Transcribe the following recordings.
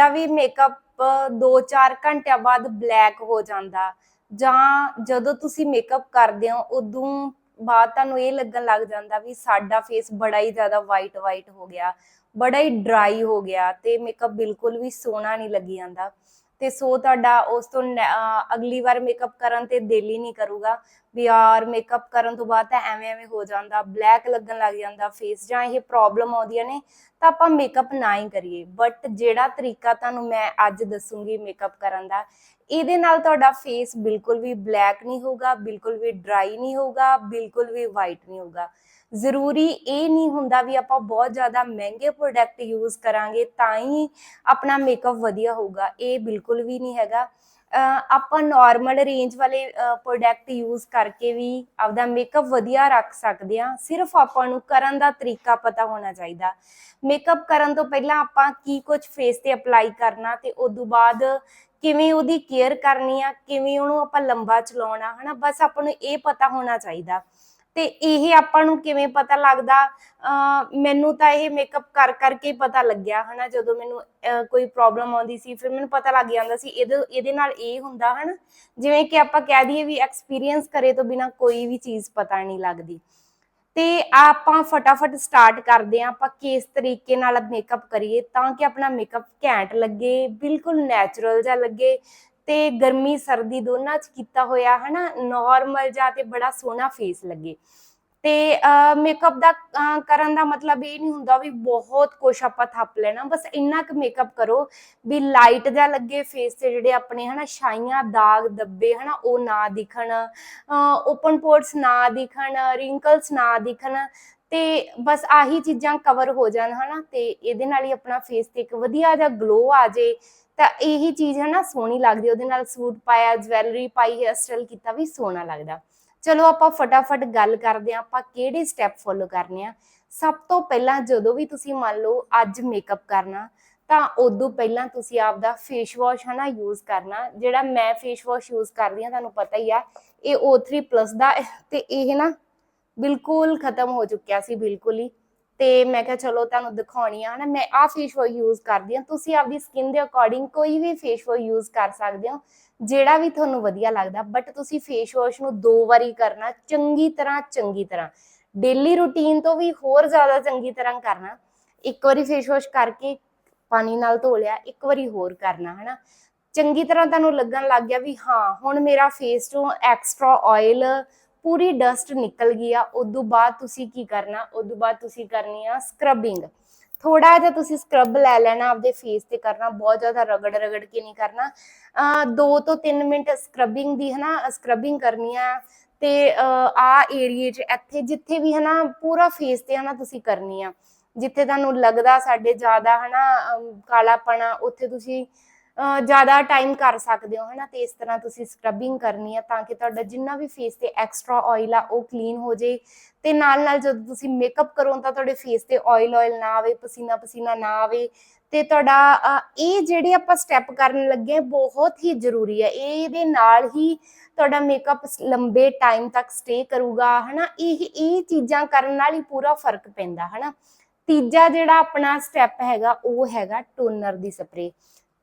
ਤਾਂ ਵੀ ਮੇਕਅਪ 2-4 ਘੰਟਿਆਂ ਬਾਅਦ ਬਲੈਕ ਹੋ ਜਾਂਦਾ। ਜਾਂ ਜਦੋਂ ਤੁਸੀਂ ਮੇਕਅਪ ਕਰਦੇ ਹੋ, ਉਦੋਂ ਬਾਅਦ ਤੁਹਾਨੂੰ ਇਹ ਲੱਗਣ ਲੱਗ ਜਾਂਦਾ ਵੀ ਸਾਡਾ ਫੇਸ ਬੜਾ ਹੀ ਜ਼ਿਆਦਾ ਵਾਈਟ ਵਾਈਟ ਹੋ ਗਿਆ, ਬੜਾ ਹੀ ਡਰਾਈ ਹੋ ਗਿਆ ਤੇ ਮੇਕਅਪ ਬਿਲਕੁਲ ਵੀ ਸੋਹਣਾ ਨਹੀਂ ਲੱਗੀ ਜਾਂਦਾ। ਤੇ ਸੋ ਤੁਹਾਡਾ ਉਸ ਤੋਂ ਅਗਲੀ ਵਾਰ ਮੇਕਅਪ ਕਰਨ ਤੇ ਦਿਲ ਹੀ ਨਹੀਂ ਕਰੂਗਾ। ਵੀ ਯਾਰ ਮੇਕਅਪ ਕਰਨ ਤੋਂ ਬਾਅਦ ਤਾਂ ਐਵੇਂ ਐਵੇਂ ਹੋ ਜਾਂਦਾ ਬਲੈਕ ਲੱਗਣ ਲੱਗ ਜਾਂਦਾ ਫੇਸ ਜਾਂ ਇਹ ਪ੍ਰੋਬਲਮ ਆਉਂਦੀਆਂ ਨੇ, ਤਾਂ ਆਪਾਂ ਮੇਕਅਪ ਨਾ ਹੀ ਕਰੀਏ। ਬਟ ਜਿਹੜਾ ਤਰੀਕਾ ਤੁਹਾਨੂੰ ਮੈਂ ਅੱਜ ਦੱਸੂਗੀ ਮੇਕਅਪ ਕਰਨ ਦਾ, ਇਹਦੇ ਨਾਲ ਤੁਹਾਡਾ ਫੇਸ ਬਿਲਕੁਲ ਵੀ ਬਲੈਕ ਨਹੀਂ ਹੋਊਗਾ, ਬਿਲਕੁਲ ਵੀ ਡਰਾਈ ਨਹੀਂ ਹੋਊਗਾ, ਬਿਲਕੁਲ ਵੀ ਵਾਈਟ ਨਹੀਂ ਹੋਊਗਾ। ਜ਼ਰੂਰੀ ਇਹ ਨਹੀਂ ਹੁੰਦਾ ਵੀ ਆਪਾਂ ਬਹੁਤ ਜ਼ਿਆਦਾ ਮਹਿੰਗੇ ਪ੍ਰੋਡਕਟ ਯੂਜ਼ ਕਰਾਂਗੇ ਤਾਂ ਹੀ ਆਪਣਾ ਮੇਕਅਪ ਵਧੀਆ ਹੋਊਗਾ, ਇਹ ਬਿਲਕੁਲ ਵੀ ਨਹੀਂ ਹੈਗਾ। ਆਪਾਂ ਨਾਰਮਲ ਰੇਂਜ ਵਾਲੇ ਪ੍ਰੋਡਕਟ ਯੂਜ਼ ਕਰਕੇ ਵੀ ਆਪਦਾ ਮੇਕਅਪ ਵਧੀਆ ਰੱਖ ਸਕਦੇ ਹਾਂ, ਸਿਰਫ ਆਪਾਂ ਨੂੰ ਕਰਨ ਦਾ ਤਰੀਕਾ ਪਤਾ ਹੋਣਾ ਚਾਹੀਦਾ। ਮੇਕਅਪ ਕਰਨ ਤੋਂ ਪਹਿਲਾਂ ਆਪਾਂ ਕੀ ਕੁਝ ਫੇਸ ਤੇ ਅਪਲਾਈ ਕਰਨਾ ਤੇ ਉਸ ਤੋਂ ਬਾਅਦ ਕਿਵੇਂ ਉਹਦੀ ਕੇਅਰ ਕਰਨੀ ਆ, ਕਿਵੇਂ ਉਹਨੂੰ ਆਪਾਂ ਲੰਬਾ ਚਲਾਉਣਾ, ਹਨਾ? ਬਸ ਆਪਾਂ ਨੂੰ ਇਹ ਪਤਾ ਹੋਣਾ ਚਾਹੀਦਾ। ਤੇ ਇਹ ਆਪਾਂ ਨੂੰ ਕਿਵੇਂ ਪਤਾ ਲੱਗਦਾ? ਮੈਨੂੰ ਤਾਂ ਇਹ ਮੇਕਅਪ ਕਰ ਕਰਕੇ ਪਤਾ ਲੱਗਿਆ, ਹਨਾ? ਜਦੋਂ ਮੈਨੂੰ ਕੋਈ ਪ੍ਰੋਬਲਮ ਆਉਂਦੀ ਸੀ, ਫਿਰ ਮੈਨੂੰ ਪਤਾ ਲੱਗ ਜਾਂਦਾ ਸੀ, ਇਹਦੇ ਇਹਦੇ ਨਾਲ ਇਹ ਹੁੰਦਾ, ਹਨਾ? ਜਿਵੇਂ ਕਿ ਆਪਾਂ ਕਹਿ ਦਈਏ ਵੀ ਐਕਸਪੀਰੀਅੰਸ ਕਰੇ ਤੋਂ ਬਿਨਾ ਕੋਈ ਵੀ ਚੀਜ਼ ਪਤਾ ਨਹੀਂ ਲੱਗਦੀ। ਤੇ ਆਪਾਂ ਫਟਾਫਟ ਸਟਾਰਟ ਕਰਦੇ ਆਂ ਆਪਾਂ ਕਿਸ ਤਰੀਕੇ ਨਾਲ ਮੇਕਅਪ ਕਰੀਏ ਤਾਂ ਕਿ ਆਪਣਾ ਮੇਕਅਪ ਘੈਂਟ ਲੱਗੇ, ਬਿਲਕੁਲ ਨੈਚੁਰਲ ਜਿਹਾ ਲੱਗੇ ਤੇ ਗਰਮੀ, ਸਰਦੀ ਦੋਨਾਂ ਚ ਕੀਤਾ ਹੋਇਆ ਹਨਾ ਨਾਰਮਲ ਜਾਂ ਤੇ ਬੜਾ ਸੋਹਣਾ ਫੇਸ ਲੱਗੇ। ਤੇ ਮੇਕਅਪ ਦਾ ਕਰਨ ਦਾ ਮਤਲਬ ਇਹ ਨਹੀਂ ਹੁੰਦਾ ਵੀ ਬਹੁਤ ਕੁਝ ਆਪਾਂ ਥੱਪ ਲੈਣਾ, ਬਸ ਇੰਨਾ ਕੁ ਮੇਕਅਪ ਕਰੋ ਵੀ ਲਾਈਟ ਜਿਹਾ ਲੱਗੇ ਫੇਸ ਤੇ ਜਿਹੜੇ ਆਪਣੇ ਹਨਾ ਛਾਈਆਂ ਦਾਗ, ਦੱਬੇ ਹਨਾ, ਉਹ ਨਾ ਦਿਖਣ ਓਪਨ ਪੋਰਟਸ ਨਾ ਦਿਖਣ ਰਿੰਕਲਸ ਨਾ ਦਿਖਣ ਤੇ ਬਸ ਆਹੀ ਚੀਜ਼ਾਂ ਕਵਰ ਹੋ ਜਾਣ ਹਨਾ, ਤੇ ਇਹਦੇ ਨਾਲ ਹੀ ਆਪਣਾ ਫੇਸ ਤੇ ਇੱਕ ਵਧੀਆ ਜਿਹਾ ਗਲੋ ਆ ਜੇ, ਤਾਂ ਇਹੀ ਚੀਜ਼ ਹਨਾ ਸੋਹਣੀ ਲੱਗਦੀ ਉਹਦੇ ਨਾਲ ਸੂਟ ਪਾਇਆ ਜਵੈਲਰੀ ਪਾਈ ਹੇਅਰ ਸਟਾਈਲ ਕੀਤਾ ਵੀ ਸੋਹਣਾ ਲੱਗਦਾ। ਚਲੋ ਆਪਾਂ ਫਟਾਫਟ ਗੱਲ ਕਰਦੇ ਹਾਂ, ਆਪਾਂ ਕਿਹੜੇ ਸਟੈਪ ਫੋਲੋ ਕਰਨੇ ਆ। ਸਭ ਤੋਂ ਪਹਿਲਾਂ ਜਦੋਂ ਵੀ ਤੁਸੀਂ ਮੰਨ ਲਓ ਅੱਜ ਮੇਕਅਪ ਕਰਨਾ, ਤਾਂ ਉਦੋਂ ਪਹਿਲਾਂ ਤੁਸੀਂ ਆਪਦਾ ਫੇਸ ਵਾਸ਼ ਹਨਾ ਯੂਜ਼ ਕਰਨਾ, ਜਿਹੜਾ ਮੈਂ ਫੇਸ ਵਾਸ਼ ਯੂਜ਼ ਕਰਦੀ ਹਾਂ, ਤੁਹਾਨੂੰ ਪਤਾ ਹੀ ਆ, ਇਹ O3 ਪਲੱਸ ਦਾ, ਤੇ ਇਹ ਨਾ ਬਿਲਕੁਲ ਖਤਮ ਹੋ ਚੁੱਕਿਆ ਸੀ, ਬਿਲਕੁਲ ਹੀ। ਤੇ ਮੈਂ ਕਿਹਾ, ਚਲੋ, ਤੁਹਾਨੂੰ ਦਿਖਾਉਣੀ ਆ ਹਨਾ, ਮੈਂ ਆ ਫੇਸ ਵਾਸ਼ ਯੂਜ਼ ਕਰਦੀ ਹਾਂ। ਤੁਸੀਂ ਆਪਦੀ ਸਕਿਨ ਦੇ ਅਕੋਰਡਿੰਗ ਕੋਈ ਵੀ ਫੇਸ ਵਾਸ਼ ਯੂਜ਼ ਕਰ ਸਕਦੇ ਹੋ, ਜਿਹੜਾ ਵੀ ਤੁਹਾਨੂੰ ਵਧੀਆ ਲੱਗਦਾ। ਬਟ ਤੁਸੀਂ ਫੇਸ ਵਾਸ਼ ਨੂੰ ਦੋ ਵਾਰੀ ਕਰਨਾ, ਚੰਗੀ ਤਰ੍ਹਾਂ ਚੰਗੀ ਤਰ੍ਹਾਂ। ਡੇਲੀ ਰੁਟੀਨ ਤੋਂ ਵੀ ਹੋਰ ਜ਼ਿਆਦਾ ਚੰਗੀ ਤਰ੍ਹਾਂ ਕਰਨਾ। ਇੱਕ ਵਾਰੀ ਫੇਸ ਵਾਸ਼ ਕਰਕੇ ਪਾਣੀ ਨਾਲ ਧੋ ਲਿਆ, ਇੱਕ ਵਾਰੀ ਹੋਰ ਕਰਨਾ, ਹਨਾ। ਚੰਗੀ ਤਰ੍ਹਾਂ ਤੁਹਾਨੂੰ ਲੱਗਣ ਲੱਗ ਗਿਆ ਵੀ ਹਾਂ, ਹੁਣ ਮੇਰਾ ਫੇਸ ਤੋਂ ਐਕਸਟਰਾ ਆਇਲ ਪੂਰੀ ਡਸਟ ਨਿਕਲ ਗਈ ਆ ਉਦੋਂ ਬਾਅਦ ਤੁਸੀਂ ਕੀ ਕਰਨਾ? ਉਦੋਂ ਬਾਅਦ ਤੁਸੀਂ ਕਰਨੀ ਆ ਸਕਰਬਿੰਗ ਥੋੜਾ ਜਿਹਾ ਤੁਸੀਂ ਸਕਰਬ ਲੈ ਲੈਣਾ ਆਪਦੇ ਫੇਸ ਤੇ ਕਰਨਾ ਬਹੁਤ ਜ਼ਿਆਦਾ ਰਗੜ ਰਗੜ ਕੇ ਨਹੀਂ ਕਰਨਾ। ਅਹ ਦੋ ਤੋਂ 3 ਮਿੰਟ ਸਕਰਬਿੰਗ ਦੀ ਹਨਾ ਸਕਰਬਿੰਗ ਕਰਨੀ ਆ ਤੇ ਅਹ ਆ ਏਰੀਏ 'ਚ ਇੱਥੇ ਜਿੱਥੇ ਵੀ ਹਨਾ ਪੂਰਾ ਫੇਸ ਤੇ ਹਨਾ ਤੁਸੀਂ ਕਰਨੀ ਆ। ਜਿੱਥੇ ਤੁਹਾਨੂੰ ਲੱਗਦਾ ਸਾਡੇ ਜ਼ਿਆਦਾ ਹਨਾ ਅਮ, ਕਾਲਾਪਣਾ ਉੱਥੇ ਤੁਸੀਂ ਜ਼ਿਆਦਾ ਟਾਈਮ ਕਰ ਸਕਦੇ ਹੋ, ਹਨਾ? ਤੇ ਇਸ ਤਰ੍ਹਾਂ ਤੁਸੀਂ ਸਕਰਬਿੰਗ ਕਰਨੀ ਆ ਤਾਂ ਕਿ ਤੁਹਾਡਾ ਜਿੰਨਾ ਵੀ ਫੇਸ ਤੇ ਐਕਸਟਰਾ ਆਇਲ ਆ, ਉਹ ਕਲੀਨ ਹੋ ਜੇ। ਤੇ ਨਾਲ ਨਾਲ ਜਦੋਂ ਤੁਸੀਂ ਮੇਕਅਪ ਕਰੋ ਤਾਂ ਤੁਹਾਡੇ ਫੇਸ ਤੇ ਆਇਲ ਆਇਲ ਨਾ ਆਵੇ, ਪਸੀਨਾ ਪਸੀਨਾ ਨਾ ਆਵੇ। ਤੇ ਤੁਹਾਡਾ ਇਹ ਜਿਹੜੇ ਆਪਾਂ ਸਟੈਪ ਕਰਨ ਲੱਗੇ ਬਹੁਤ ਹੀ ਜ਼ਰੂਰੀ ਹੈ ਇਹਦੇ ਨਾਲ ਹੀ ਤੁਹਾਡਾ ਮੇਕਅਪ ਲੰਬੇ ਟਾਈਮ ਤੱਕ ਸਟੇ ਕਰੂਗਾ, ਹਨਾ? ਇਹ ਇਹ ਚੀਜ਼ਾਂ ਕਰਨ ਨਾਲ ਹੀ ਪੂਰਾ ਫ਼ਰਕ ਪੈਂਦਾ, ਹਨਾ? ਤੀਜਾ ਜਿਹੜਾ ਆਪਣਾ ਸਟੈਪ ਹੈਗਾ, ਉਹ ਹੈਗਾ ਟੋਨਰ ਦੀ ਸਪਰੇ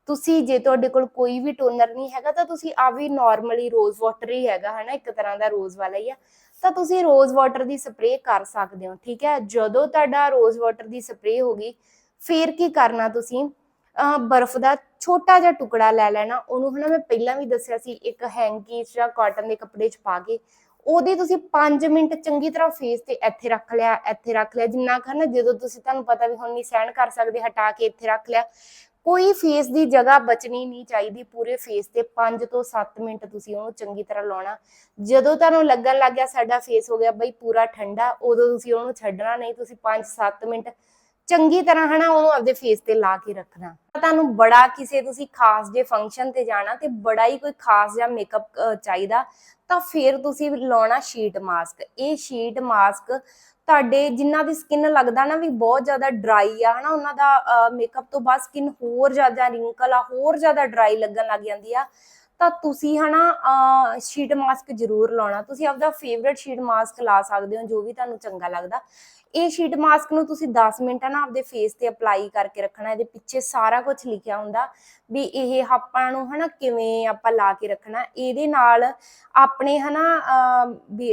ਤੁਸੀਂ ਜੇ ਤੁਹਾਡੇ ਕੋਲ ਕੋਈ ਵੀ ਟੋਨਰ ਨਹੀਂ ਹੈਗਾ, ਤਾਂ ਤੁਸੀਂ ਆ ਵੀ ਨਾਰਮਲੀ ਰੋਜ਼ ਵਾਟਰ ਹੀ ਹੈਗਾ, ਹਨਾ, ਇੱਕ ਤਰ੍ਹਾਂ ਦਾ ਰੋਜ਼ ਵਾਲਾ ਹੀ ਆ। ਤਾਂ ਤੁਸੀਂ ਰੋਜ਼ ਵਾਟਰ ਦੀ ਸਪਰੇ ਕਰ ਸਕਦੇ ਹੋ, ਠੀਕ ਹੈ? ਜਦੋਂ ਤੁਹਾਡਾ ਰੋਜ਼ ਵਾਟਰ ਦੀ ਸਪਰੇ ਹੋ ਗਈ, ਫਿਰ ਕੀ ਕਰਨਾ ਤੁਸੀਂ? ਬਰਫ਼ ਦਾ ਛੋਟਾ ਜਿਹਾ ਟੁਕੜਾ ਲੈ ਲੈਣਾ, ਉਹਨੂੰ ਹਨਾ, ਮੈਂ ਪਹਿਲਾਂ ਵੀ ਦੱਸਿਆ ਸੀ, ਇੱਕ ਹੈਂਕੀ ਜਾਂ ਕਾਟਨ ਦੇ ਕੱਪੜੇ 'ਚ ਪਾ ਕੇ, ਉਹਦੇ ਤੁਸੀਂ 5 ਮਿੰਟ ਚੰਗੀ ਤਰ੍ਹਾਂ ਫੇਸ ਤੇ ਇੱਥੇ ਰੱਖ ਲਿਆ, ਇੱਥੇ ਰੱਖ ਲਿਆ, ਜਿੰਨਾ ਕੁ ਨਾ ਜਦੋਂ ਤੁਸੀਂ ਤੁਹਾਨੂੰ ਪਤਾ ਵੀ ਹੁਣ ਨਹੀਂ ਸਹਿਣ ਕਰ ਸਕਦੇ, ਹਟਾ ਕੇ ਇੱਥੇ ਰੱਖ ਲਿਆ। ਕੋਈ ਫੇਸ ਦੀ ਜਗ੍ਹਾ ਬਚਣੀ ਨਹੀਂ ਚਾਹੀਦੀ ਪੂਰੇ ਫੇਸ ਤੇ 5 ਤੋਂ 7 ਮਿੰਟ ਤੁਸੀਂ ਉਹਨੂੰ ਚੰਗੀ ਤਰ੍ਹਾਂ ਲਾਉਣਾ। ਜਦੋਂ ਤੁਹਾਨੂੰ ਲੱਗਣ ਲੱਗ ਗਿਆ ਸਾਡਾ ਫੇਸ ਹੋ ਗਿਆ ਬਈ ਪੂਰਾ ਠੰਡਾ, ਉਦੋਂ ਤੁਸੀਂ ਉਹਨੂੰ ਛੱਡਣਾ ਨਹੀਂ, ਤੁਸੀਂ 5-7 ਮਿੰਟ ਚੰਗੀ ਤਰ੍ਹਾਂ ਹਨਾ ਉਹਨੂੰ ਆਪਦੇ ਫੇਸ ਤੇ ਲਾ ਕੇ ਰੱਖਣਾ। ਤੁਹਾਨੂੰ ਬੜਾ ਕਿਸੇ ਤੁਸੀਂ ਖਾਸ ਜੇ ਫੰਕਸ਼ਨ ਤੇ ਜਾਣਾ ਤੇ ਬੜਾ ਹੀ ਕੋਈ ਖਾਸ ਜਿਹਾ ਮੇਕਅਪ ਚਾਹੀਦਾ। ਤਾਂ ਫਿਰ ਤੁਸੀਂ ਲਾਉਣਾ ਸ਼ੀਟ ਮਾਸਕ ਇਹ ਸ਼ੀਟ ਮਾਸਕ ਤੁਹਾਡੇ ਜਿਨ੍ਹਾਂ ਦੀ ਸਕਿਨ ਲੱਗਦਾ ਨਾ ਵੀ ਬਹੁਤ ਜ਼ਿਆਦਾ ਡਰਾਈ ਆ, ਹਨਾ, ਉਹਨਾਂ ਦਾ ਮੇਕਅਪ ਤੋਂ ਬਾਅਦ ਸਕਿਨ ਹੋਰ ਜ਼ਿਆਦਾ ਰਿੰਕਲ ਆ, ਹੋਰ ਜ਼ਿਆਦਾ ਡਰਾਈ ਲੱਗਣ ਲੱਗ ਜਾਂਦੀ ਆ। ਤਾਂ ਤੁਸੀਂ, ਹਨਾ ਸ਼ੀਟ ਮਾਸਕ ਜ਼ਰੂਰ ਲਾਉਣਾ। ਤੁਸੀਂ ਆਪਦਾ ਫੇਵਰਿਟ ਸ਼ੀਟ ਮਾਸਕ ਲਾ ਸਕਦੇ ਹੋ, ਜੋ ਵੀ ਤੁਹਾਨੂੰ ਚੰਗਾ ਲੱਗਦਾ। ਇਹ ਸ਼ੀਟ ਮਾਸਕ ਨੂੰ ਤੁਸੀਂ 10 ਮਿੰਟ ਨਾ ਆਪਦੇ ਫੇਸ ਤੇ ਅਪਲਾਈ ਕਰਕੇ ਰੱਖਣਾ, ਇਹਦੇ ਪਿੱਛੇ ਸਾਰਾ ਕੁਝ ਲਿਖਿਆ ਹੁੰਦਾ ਵੀ ਇਹ ਆਪਾਂ ਨੂੰ ਹਨਾ ਕਿਵੇਂ ਆਪਾਂ ਲਾ ਕੇ ਰੱਖਣਾ, ਇਹਦੇ ਨਾਲ ਆਪਣੇ ਹਨਾ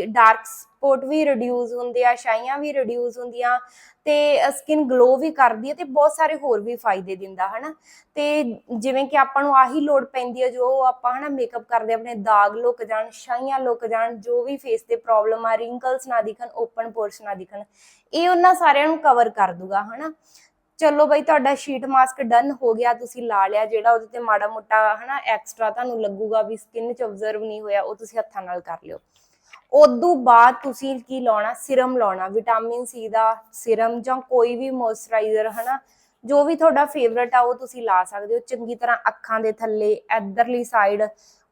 ਡਾਰਕ ਸਪੌਟ ਵੀ ਰਿਡਿਊਸ ਹੁੰਦੇ ਆ, ਛਾਈਆਂ ਵੀ ਰਿਡਿਊਸ ਹੁੰਦੀਆਂ ਤੇ ਸਕਿਨ ਗਲੋ ਵੀ ਕਰਦੀ ਹੈ ਤੇ ਬਹੁਤ ਸਾਰੇ ਹੋਰ ਵੀ ਫਾਇਦੇ ਦਿੰਦਾ ਹਨਾ। ਤੇ ਜਿਵੇਂ ਕਿ ਆਪਾਂ ਨੂੰ ਆਹੀ ਲੋੜ ਪੈਂਦੀ ਹੈ ਜੋ ਆਪਾਂ ਹਨਾ ਮੇਕਅਪ ਕਰਦੇ ਆਪਣੇ ਦਾਗ ਲੁਕ ਜਾਣ, ਛਾਈਆਂ ਲੁਕ ਜਾਣ, ਜੋ ਵੀ ਫੇਸ ਤੇ ਪ੍ਰੋਬਲਮ ਆ ਰਿੰਕਲਸ ਨਾ ਦਿਖਣ ਓਪਨ ਪੋਰਸ ਨਾ ਦਿਖਣ ਇਹ ਉਹਨਾਂ ਸਾਰਿਆਂ ਨੂੰ ਕਵਰ ਕਰ ਦੂਗਾ, ਹਨਾ? ਚਲੋ ਬਈ ਤੁਹਾਡਾ ਸ਼ੀਟ ਮਾਸਕ ਡਨ ਹੋ ਗਿਆ, ਤੁਸੀਂ ਲਾ ਲਿਆ, ਜਿਹੜਾ ਉਹਦੇ ਤੇ ਮਾੜਾ ਮੋਟਾ, ਹਨਾ ਐਕਸਟਰਾ ਤੁਹਾਨੂੰ ਲੱਗੂਗਾ ਵੀ ਸਕਿਨ 'ਚ ਆਬਜ਼ਰਵ ਨਹੀਂ ਹੋਇਆ, ਉਹ ਤੁਸੀਂ ਹੱਥਾਂ ਨਾਲ ਕਰ ਲਿਓ। ਉਦੋਂ ਬਾਅਦ ਤੁਸੀਂ ਕੀ ਲਾਉਣਾ? ਸਿਰਮ ਲਾਉਣਾ ਵਿਟਾਮਿਨ ਸੀ ਦਾ ਸਿਰਮ ਜਾਂ ਕੋਈ ਵੀ ਮੋਇਸਚਰਾਈਜ਼ਰ ਹਨਾ? ਜੋ ਵੀ ਤੁਹਾਡਾ ਫੇਵਰਟ ਆ, ਉਹ ਤੁਸੀਂ ਲਾ ਸਕਦੇ ਹੋ। ਚੰਗੀ ਤਰ੍ਹਾਂ ਅੱਖਾਂ ਦੇ ਥੱਲੇ, ਇਧਰਲੀ ਸਾਈਡ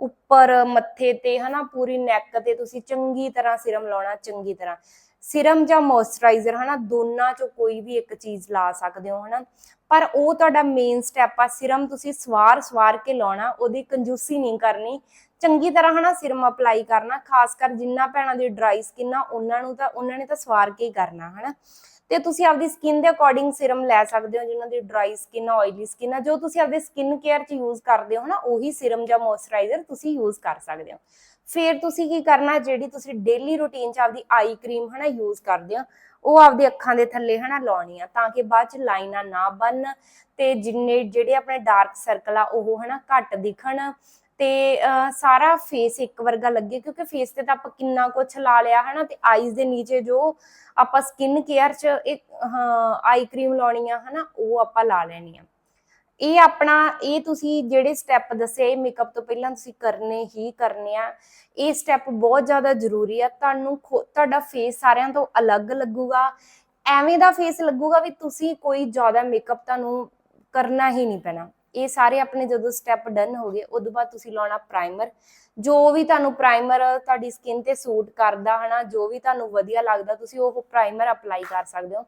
ਉੱਪਰ ਮੱਥੇ ਤੇ, ਹਨਾ, ਪੂਰੀ ਨੈਕ ਤੇ ਤੁਸੀਂ ਚੰਗੀ ਤਰ੍ਹਾਂ ਸਿਰਮ ਲਾਉਣਾ, ਚੰਗੀ ਤਰ੍ਹਾਂ। ਸਿਰਮ ਜਾਂ ਮੋਇਸਚਰਾਈਜ਼ਰ, ਹਨਾ, ਦੋਨਾਂ ਚੋਂ ਕੋਈ ਵੀ ਇੱਕ ਚੀਜ਼ ਲਾ ਸਕਦੇ ਹੋ, ਹਨਾ। ਪਰ ਉਹ ਤੁਹਾਡਾ ਮੇਨ ਸਟੈਪ ਆ, ਸਿਰਮ ਤੁਸੀਂ ਸਵਾਰ ਸਵਾਰ ਕੇ ਲਾਉਣਾ, ਉਹਦੀ ਕੰਜੂਸੀ ਨਹੀਂ ਕਰਨੀ। ਚੰਗੀ ਤਰ੍ਹਾਂ, ਹਨਾ, ਸਿਰਮ ਅਪਲਾਈ ਕਰਨਾ, ਖਾਸ ਕਰ ਜਿੰਨਾ ਭੈਣਾਂ ਦੀ ਡਰਾਈ ਸਕਿਨ ਆ, ਉਹਨਾਂ ਨੂੰ ਤਾਂ, ਉਹਨਾਂ ਨੇ ਤਾਂ ਸਵਾਰ ਕੇ ਹੀ ਕਰਨਾ, ਹਨਾ। ਤੇ ਤੁਸੀਂ ਆਪਦੀ ਸਕਿਨ ਦੇ ਅਕੋਰਡਿੰਗ ਸਿਰਮ ਲੈ ਸਕਦੇ ਹੋ ਜਿਨ੍ਹਾਂ ਦੀ ਡਰਾਈ ਸਕਿਨ ਆ ਆਇਲੀ ਸਕਿਨ ਆ, ਜੋ ਤੁਸੀਂ ਆਪਦੇ ਸਕਿਨ ਕੇਅਰ 'ਚ ਯੂਜ਼ ਕਰਦੇ ਹੋ ਨਾ, ਉਹੀ ਸਿਰਮ ਜਾਂ ਮੋਇਸਚਰਾਈਜ਼ਰ ਤੁਸੀਂ ਯੂਜ਼ ਕਰ ਸਕਦੇ ਹੋ। ਫਿਰ ਤੁਸੀਂ ਕੀ ਕਰਨਾ, ਜਿਹੜੀ ਤੁਸੀਂ ਡੇਲੀ ਰੂਟੀਨ 'ਚ ਆਪਦੀ ਆਈ ਕਰੀਮ ਹਨਾ ਯੂਜ਼ ਕਰਦੇ ਹੋ, ਉਹ ਆਪਦੇ ਅੱਖਾਂ ਦੇ ਥੱਲੇ ਹਨਾ, ਲਾਉਣੀ ਆ, ਤਾਂ ਕਿ ਬਾਅਦ 'ਚ ਲਾਈਨਾਂ ਨਾ ਬਣ ਤੇ ਜਿੰਨੇ, ਜਿਹੜੇ ਆਪਣੇ ਡਾਰਕ ਸਰਕਲ ਆ, ਉਹ ਹਨਾ, ਘੱਟ ਦਿਖਣ। ਤੇ ਸਾਰਾ ਫੇਸ ਇੱਕ ਵਰਗਾ ਲੱਗੇ ਕਿਉਂਕਿ ਫੇਸ ਤੇ ਤਾਂ ਆਪਾਂ ਕਿੰਨਾ ਕੁਝ ਲਾ ਲਿਆ, ਹਨਾ? ਤੇ ਆਈਜ਼ ਦੇ ਨੀਚੇ ਜੋ ਆਪਾਂ ਸਕਿਨ ਕੇਅਰ 'ਚ ਇੱਕ ਆਈ ਕਰੀਮ ਲਾਉਣੀ ਆ, ਹਨਾ? ਉਹ ਆਪਾਂ ਲਾ ਲੈਣੀ ਆ। ਇਹ ਆਪਣਾ, ਇਹ ਤੁਸੀਂ ਜਿਹੜੇ ਸਟੈਪ ਦੱਸੇ, ਇਹ ਮੇਕਅਪ ਤੋਂ ਪਹਿਲਾਂ ਤੁਸੀਂ ਕਰਨੇ ਹੀ ਕਰਨੇ ਆ। ਇਹ ਸਟੈਪ ਬਹੁਤ ਜ਼ਿਆਦਾ ਜ਼ਰੂਰੀ ਆ। ਤੁਹਾਨੂੰ ਤੁਹਾਡਾ ਫੇਸ ਸਾਰਿਆਂ ਤੋਂ ਅਲੱਗ ਲੱਗੂਗਾ। ਐਵੇਂ ਦਾ ਫੇਸ ਲੱਗੂਗਾ ਵੀ ਤੁਸੀਂ ਕੋਈ ਜ਼ਿਆਦਾ ਮੇਕਅਪ ਤੁਹਾਨੂੰ ਕਰਨਾ ਹੀ ਨਹੀਂ ਪੈਣਾ। ਇਹ ਸਾਰੇ ਆਪਣੇ ਜਦੋਂ ਸਟੈਪ ਡਨ ਹੋ ਗਏ, ਉਦੋਂ ਬਾਅਦ ਤੁਸੀਂ ਲਾਉਣਾ ਪ੍ਰਾਈਮਰ ਜੋ ਵੀ ਤੁਹਾਨੂੰ ਪ੍ਰਾਈਮਰ ਤੁਹਾਡੀ ਸਕਿਨ ਤੇ ਸੂਟ ਕਰਦਾ ਹਨਾ, ਜੋ ਵੀ ਤੁਹਾਨੂੰ ਵਧੀਆ ਲੱਗਦਾ, ਤੁਸੀਂ ਉਹ ਪ੍ਰਾਈਮਰ ਅਪਲਾਈ ਕਰ ਸਕਦੇ ਹੋ।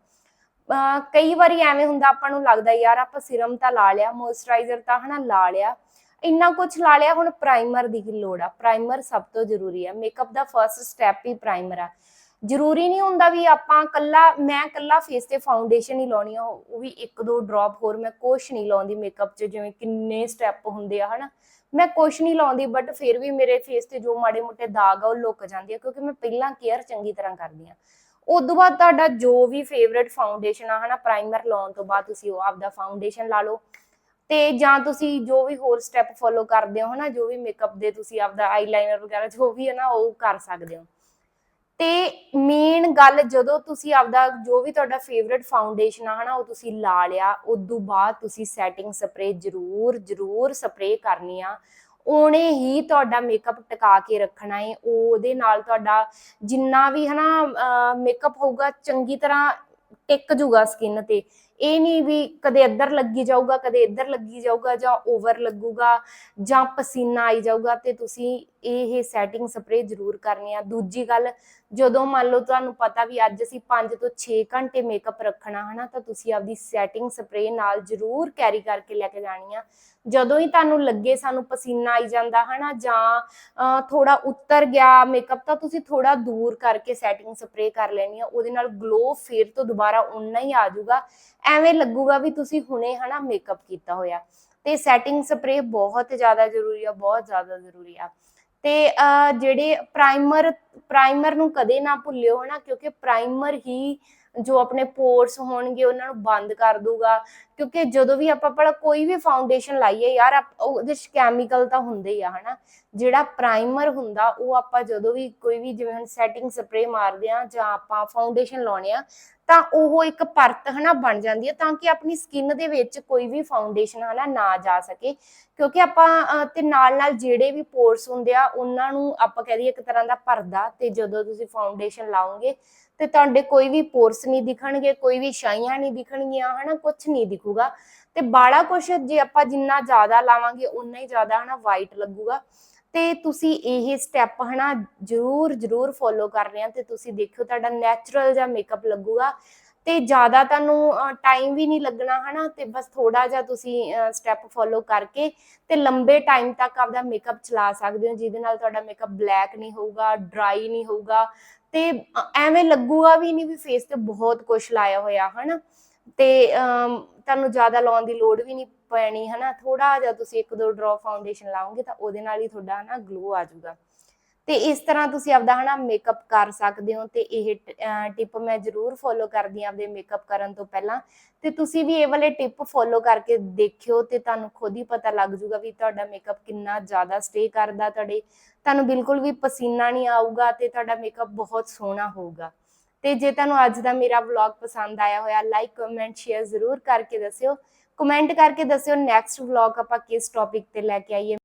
ਕਈ ਵਾਰੀ ਐਵੇਂ ਹੁੰਦਾ, ਆਪਾਂ ਨੂੰ ਲੱਗਦਾ, ਯਾਰ, ਆਪਾਂ ਸਿਰਮ ਤਾਂ ਲਾ ਲਿਆ ਮੋਇਸਚਰਾਈਜ਼ਰ ਤਾਂ ਹਨਾ ਲਾ ਲਿਆ। ਇੰਨਾ ਕੁਝ ਲਾ ਲਿਆ, ਹੁਣ ਪ੍ਰਾਈਮਰ ਦੀ ਲੋੜ ਆ? ਪ੍ਰਾਈਮਰ ਸਭ ਤੋਂ ਜ਼ਰੂਰੀ ਆ। ਮੇਕਅਪ ਦਾ ਫਰਸਟ ਸਟੈਪ ਹੀ ਪ੍ਰਾਈਮਰ ਆ। ਜ਼ਰੂਰੀ ਨਹੀਂ ਹੁੰਦਾ ਵੀ ਆਪਾਂ ਕੱਲਾ ਮੈਂ ਕੱਲਾ ਫੇਸ ਤੇ ਫਾਊਂਡੇਸ਼ਨ ਹੀ ਲਾਉਣੀ ਆ, ਉਹ ਵੀ ਇੱਕ ਦੋ ਡ੍ਰੌਪ ਹੋਰ ਮੈਂ ਕੁਛ ਨਹੀਂ ਲਾਉਂਦੀ ਮੇਕਅਪ 'ਚ, ਜਿਵੇਂ ਕਿੰਨੇ ਸਟੈਪ ਹੁੰਦੇ ਆ, ਹਨਾ। ਮੈਂ ਕੁਛ ਨਹੀਂ ਲਾਉਂਦੀ ਬਟ ਫਿਰ ਵੀ ਮੇਰੇ ਫੇਸ ਤੇ ਜੋ ਮਾੜੇ ਮੋਟੇ ਦਾਗ ਆ, ਉਹ ਲੁਕ ਜਾਂਦੇ ਆ, ਕਿਉਂਕਿ ਮੈਂ ਪਹਿਲਾਂ ਕੇਅਰ ਚੰਗੀ ਤਰ੍ਹਾਂ ਕਰਦੀ ਆ। ਉਦੋਂ ਬਾਅਦ ਤੁਹਾਡਾ ਜੋ ਵੀ ਫੇਵਰੇਟ ਫਾਊਂਡੇਸ਼ਨ ਆ, ਹਨਾ ਪ੍ਰਾਈਮਰ ਲਾਉਣ ਤੋਂ ਬਾਅਦ ਤੁਸੀਂ ਉਹ ਆਪਦਾ ਫਾਊਂਡੇਸ਼ਨ ਲਾ ਲਓ। ਤੇ ਜਾਂ ਤੁਸੀਂ ਜੋ ਵੀ ਹੋਰ ਸਟੈਪ ਫੋਲੋ ਕਰਦੇ ਹੋ, ਹਨਾ, ਜੋ ਵੀ ਮੇਕਅਪ ਦੇ ਤੁਸੀਂ ਆਪਦਾ ਆਈਲਾਈਨਰ ਵਗੈਰਾ, ਜੋ ਵੀ ਹੈ ਨਾ, ਉਹ ਕਰ ਸਕਦੇ ਹੋ। ਤੇ ਮੇਨ ਗੱਲ ਜਦੋਂ ਤੁਸੀਂ ਆਪਦਾ ਜੋ ਵੀ ਤੁਹਾਡਾ ਫੇਵਰਿਟ ਫਾਊਂਡੇਸ਼ਨ ਆ, ਹਨਾ, ਉਹ ਤੁਸੀਂ ਲਾ ਲਿਆ, ਉਦੋਂ ਬਾਅਦ ਤੁਸੀਂ ਸੈਟਿੰਗ ਸਪਰੇ ਜ਼ਰੂਰ ਜ਼ਰੂਰ ਸਪਰੇ ਕਰਨੀ ਆ। ਉਹਨੇ ਹੀ ਤੁਹਾਡਾ ਮੇਕਅਪ ਟਿਕਾ ਕੇ ਰੱਖਣਾ ਹੈ ਉਹਦੇ ਨਾਲ ਤੁਹਾਡਾ ਜਿੰਨਾ ਵੀ, ਹਨਾ ਮੇਕਅਪ ਹੋਊਗਾ, ਚੰਗੀ ਤਰ੍ਹਾਂ ਟਿਕ ਜੂਗਾ ਸਕਿਨ ਤੇ। ਇਹ ਨਹੀਂ ਵੀ ਕਦੇ ਇੱਧਰ ਲੱਗੀ ਜਾਊਗਾ, ਕਦੇ ਇੱਧਰ ਲੱਗੀ ਜਾਊਗਾ ਜਾਂ ਓਵਰ ਲੱਗੂਗਾ ਜਾਂ ਪਸੀਨਾ ਆਈ ਜਾਊਗਾ ਤੇ ਤੁਸੀਂ ਇਹ ਸੈਟਿੰਗ ਸਪਰੇ ਜ਼ਰੂਰ ਕਰਨੀ ਆ। ਦੂਜੀ ਗੱਲ, ਜਦੋਂ ਮੰਨ ਲਓ ਤੁਹਾਨੂੰ ਪਤਾ ਵੀ ਅੱਜ ਅਸੀਂ 5 ਤੋਂ 6 ਘੰਟੇ ਮੇਕਅਪ ਰੱਖਣਾ ਹਨਾ, ਤਾਂ ਤੁਸੀਂ ਆਪਦੀ ਸੈਟਿੰਗ ਸਪਰੇ ਨਾਲ ਜ਼ਰੂਰ ਕੈਰੀ ਕਰਕੇ ਲੈ ਕੇ ਜਾਣੀ ਆ। ਜਦੋਂ ਹੀ ਤੁਹਾਨੂੰ ਲੱਗੇ ਸਾਨੂੰ ਪਸੀਨਾ ਆਈ ਜਾਂਦਾ ਹਨਾ ਜਾਂ ਥੋੜਾ ਉੱਤਰ ਗਿਆ ਮੇਕਅਪ ਤਾਂ ਤੁਸੀਂ ਥੋੜਾ ਦੂਰ ਕਰਕੇ ਸੈਟਿੰਗ ਸਪਰੇ ਕਰ ਲੈਣੀ ਆ। ਉਹਦੇ ਨਾਲ ਗਲੋ ਫੇਰ ਤੋਂ ਦੁਬਾਰਾ ਉਨਾ ਹੀ ਆ ਜਾਊਗਾ। ਐਵੇਂ ਲੱਗੂਗਾ ਵੀ ਤੁਸੀਂ ਹੁਣੇ ਹਨਾ ਮੇਕਅਪ ਕੀਤਾ ਹੋਇਆ। ਤੇ ਸੈਟਿੰਗ ਸਪਰੇ ਬਹੁਤ ਜ਼ਿਆਦਾ ਜ਼ਰੂਰੀ ਆ, ਬਹੁਤ ਜ਼ਿਆਦਾ ਜ਼ਰੂਰੀ ਆ। ਤੇ ਜਿਹੜੇ ਪ੍ਰਾਈਮਰ ਪ੍ਰਾਈਮਰ ਨੂੰ ਕਦੇ ਨਾ ਭੁੱਲਿਓ ਹਨਾ, ਕਿਉਂਕਿ ਪ੍ਰਾਈਮਰ ਹੀ ਜੋ ਆਪਣੇ ਪੋਰਸ ਹੋਣਗੇ ਉਹਨਾਂ ਨੂੰ ਬੰਦ ਕਰ ਦੂਗਾ ਕਿਉਂਕਿ ਜਦੋਂ ਵੀ ਆਪਾਂ ਭਲਾ ਕੋਈ ਵੀ ਫਾਊਂਡੇਸ਼ਨ ਲਾਈਏ ਯਾਰ ਉਹਦੇ ਵਿੱਚ ਕੈਮੀਕਲ ਤਾਂ ਹੁੰਦੇ ਹੀ ਆ ਹਨਾ। ਜਿਹੜਾ ਪ੍ਰਾਈਮਰ ਹੁੰਦਾ, ਉਹ ਆਪਾਂ ਜਦੋਂ ਵੀ ਕੋਈ ਵੀ ਜਿਵੇਂ ਹੁਣ ਸੈਟਿੰਗ ਸਪਰੇ ਮਾਰਦੇ ਆ ਜਾਂ ਆਪਾਂ ਫਾਊਂਡੇਸ਼ਨ ਲਾਉਣੇ ਆ ਤਾਂ ਉਹ ਇੱਕ ਪਰਤ ਹਨਾ ਬਣ ਜਾਂਦੀ ਹੈ ਤਾਂ ਕਿ ਆਪਣੀ ਸਕਿਨ ਦੇ ਵਿੱਚ ਕੋਈ ਵੀ ਫਾਊਂਡੇਸ਼ਨ ਹਨਾ ਨਾ ਜਾ ਸਕੇ। ਕਿਉਂਕਿ ਆਪਾਂ ਤੇ ਨਾਲ ਨਾਲ ਜਿਹੜੇ ਵੀ ਪੋਰਸ ਹੁੰਦੇ ਆ, ਉਹਨਾਂ ਨੂੰ ਆਪਾਂ ਕਹਿ ਇੱਕ ਤਰ੍ਹਾਂ ਦਾ ਪਰਦਾ ਤੇ ਜਦੋਂ ਤੁਸੀਂ ਫਾਊਂਡੇਸ਼ਨ ਲਾਓਗੇ ਤੇ ਤੁਹਾਡੇ ਕੋਈ ਵੀ ਪੋਰਸ ਨਹੀਂ ਦਿਖਣਗੇ, ਕੋਈ ਵੀ ਛਾਈਆਂ ਨਹੀਂ ਦਿਖਣਗੀਆਂ, ਹਨਾ ਕੁਝ ਨਹੀਂ ਦਿਖੂਗਾ। ਤੇ ਬਾਲਾ ਕੁਛ ਜੇ ਆਪਾਂ ਜਿੰਨਾ ਜ਼ਿਆਦਾ ਲਾਵਾਂਗੇ ਉਨਾ ਹੀ ਜ਼ਿਆਦਾ ਹਨਾ ਵਾਈਟ ਲੱਗੂਗਾ। ਤੇ ਤੁਸੀਂ ਇਹ ਸਟੈਪ ਹਨਾ ਜਰੂਰ ਜਰੂਰ ਫੋਲੋ ਕਰ ਆ ਤੇ ਤੁਸੀਂ ਦੇਖਿਓ ਤੁਹਾਡਾ ਨੈਚੁਰਲ ਜਿਹਾ ਮੇਕਅਪ ਲੱਗੂਗਾ। ਤੇ ਜ਼ਿਆਦਾ ਤੁਹਾਨੂੰ ਟਾਈਮ ਵੀ ਨਹੀਂ ਲੱਗਣਾ ਹਨਾ ਤੇ ਬਸ ਥੋੜਾ ਜਿਹਾ ਤੁਸੀਂ ਸਟੈਪ ਫੋਲੋ ਕਰਕੇ ਤੇ ਲੰਬੇ ਟਾਈਮ ਤੱਕ ਆਪਦਾ ਮੇਕਅਪ ਚਲਾ ਸਕਦੇ ਹੋ, ਜਿਹਦੇ ਨਾਲ ਤੁਹਾਡਾ ਮੇਕਅਪ ਬਲੈਕ ਨਹੀਂ ਹੋਊਗਾ ਡਰਾਈ ਨਹੀਂ ਹੋਊਗਾ ਤੇ ਅ- ਐਵੇਂ ਲੱਗੂਗਾ ਵੀ ਨਹੀਂ ਵੀ ਫੇਸ ਤੇ ਬਹੁਤ ਕੁਝ ਲਾਇਆ ਹੋਇਆ ਹਨਾ। ਤੇ ਤੁਹਾਨੂੰ ਜ਼ਿਆਦਾ ਲਾਉਣ ਦੀ ਲੋੜ ਵੀ ਨਹੀਂ ਪੈਣੀ ਹਨਾ ਥੋੜਾ ਜਿਹਾ ਤੁਸੀਂ ਇੱਕ ਦੋ ਡ੍ਰੌਪ ਫਾਊਂਡੇਸ਼ਨ ਲਾਓਗੇ ਤਾਂ ਉਹਦੇ ਨਾਲ ਹੀ ਤੁਹਾਡਾ ਹਨਾ ਗਲੋ ਆ ਜਾਊਗਾ। ਤੇ ਇਸ ਤਰ੍ਹਾਂ ਤੁਸੀਂ ਆਪਦਾ ਹਨਾ ਮੇਕਅਪ ਕਰ ਸਕਦੇ ਹੋ ਤੇ ਇਹ ਟਿਪ ਮੈਂ ਜ਼ਰੂਰ ਫੋਲੋ ਕਰਦੀ ਹਾਂ ਆਪਦੇ ਮੇਕਅਪ ਕਰਨ ਤੋਂ ਪਹਿਲਾਂ। ਤੇ ਤੁਸੀਂ ਵੀ ਇਹ ਵਾਲੇ ਟਿਪ ਫੋਲੋ ਕਰਕੇ ਦੇਖਿਓ ਤੇ ਤੁਹਾਨੂੰ ਖੁਦ ਹੀ ਪਤਾ ਲੱਗ ਜਾਊਗਾ ਵੀ ਤੁਹਾਡਾ ਮੇਕਅਪ ਕਿੰਨਾ ਜ਼ਿਆਦਾ ਸਟੇ ਕਰਦਾ ਤੁਹਾਡੇ। ਤੁਹਾਨੂੰ ਬਿਲਕੁਲ ਵੀ ਪਸੀਨਾ ਨਹੀਂ ਆਊਗਾ ਤੇ ਤੁਹਾਡਾ ਮੇਕਅਪ ਬਹੁਤ ਸੋਹਣਾ ਹੋਊਗਾ। ਤੇ ਜੇ ਤੁਹਾਨੂੰ ਅੱਜ ਦਾ ਮੇਰਾ ਵਲੌਗ ਪਸੰਦ ਆਇਆ ਹੋਇਆ ਲਾਈਕ ਕਮੈਂਟ ਸ਼ੇਅਰ ਜ਼ਰੂਰ ਕਰਕੇ ਦੱਸਿਓ। ਕਮੈਂਟ ਕਰਕੇ ਦੱਸਿਓ ਨੈਕਸਟ ਵਲੌਗ ਆਪਾਂ ਕਿਸ ਟੌਪਿਕ ਤੇ ਲੈ ਕੇ ਆਈਏ।